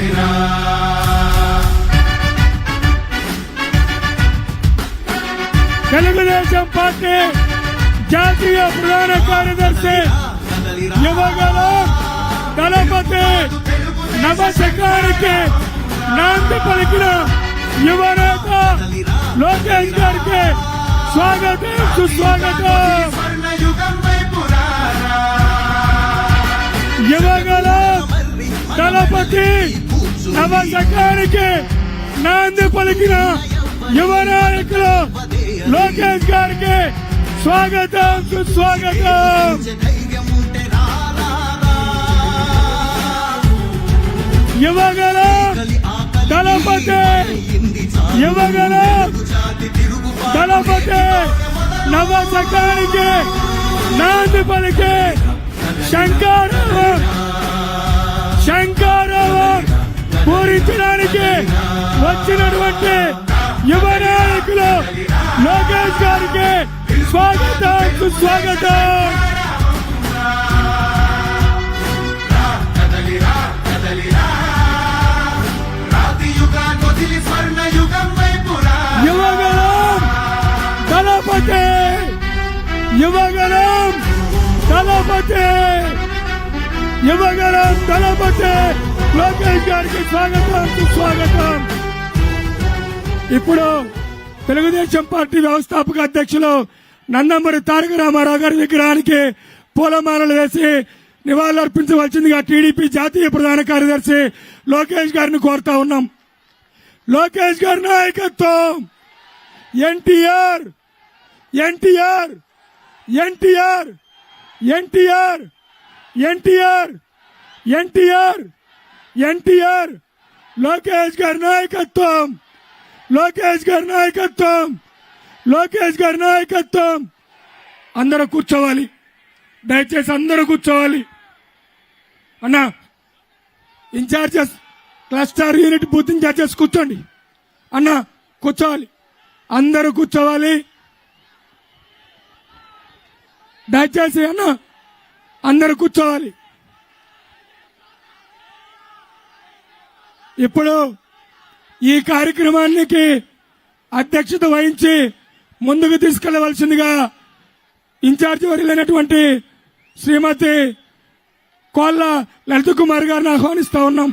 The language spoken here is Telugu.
కదిలిరా తెలుగుదేశం పార్టీ జాతీయ ప్రధాన కార్యదర్శి యువగల దళపతి నవశకానికి నాంది పలికిన యువనేత లోకేష్ గారికి స్వాగతం సుస్వాగతం. యువగల దళపతి నవశకానికి నాంది పలికిన యువ నాయకులు లోకేష్ గారికి స్వాగతం సుస్వాగతం. యువగల దళపతి యువగల జాతి తిరుగు దళపతి నవశకానికి నాంది పలికి శంకారావం పూరించడానికి వచ్చినటువంటి యువ నాయకులు లోకేష్ గారికి స్వాగతం సుస్వాగతం. కదలిరా కదలిరా రాతి యుగాన్ని యువగలం దళపతి యువగలం దళపతి యువగలం దళపతి. లోకేష్ గారికి స్వాగతం సుస్వాగతం. ఇప్పుడు తెలుగుదేశం పార్టీ వ్యవస్థాపక అధ్యక్షులు నందమూరి తారక రామారావు గారి విగ్రహానికి పూలమాలలు వేసి నివాళులర్పించవలసిందిగా టీడీపీ జాతీయ ప్రధాన కార్యదర్శి లోకేష్ గారిని కోరుతా ఉన్నాం. లోకేష్ గారి నాయకత్వం! ఎన్టీఆర్! ఎన్టీఆర్! ఎన్టీఆర్! ఎన్టీఆర్! ఎన్టీఆర్! ఎన్టీఆర్! ఎన్టీఆర్ లోకేష్ గారి నాయకత్వం లోకేష్ గారి నాయకత్వం లోకేష్ గారి నాయకత్వం. అందరూ కూర్చోవాలి. దయచేసి అందరూ కూర్చోవాలి. అన్న incharges cluster unit booth incharges కూర్చోండి. అన్న కూర్చోవాలి. అందరూ కూర్చోవాలి. దయచేసి అన్న అందరూ కూర్చోవాలి. ఇప్పుడు ఈ కార్యక్రమానికి అధ్యక్షత వహించి ముందుకు తీసుకెళ్ళవలసిందిగా ఇన్ఛార్జి వరిలైనటువంటి శ్రీమతి కోళ్ళ లలిత కుమార్ గారిని ఆహ్వానిస్తా ఉన్నాం.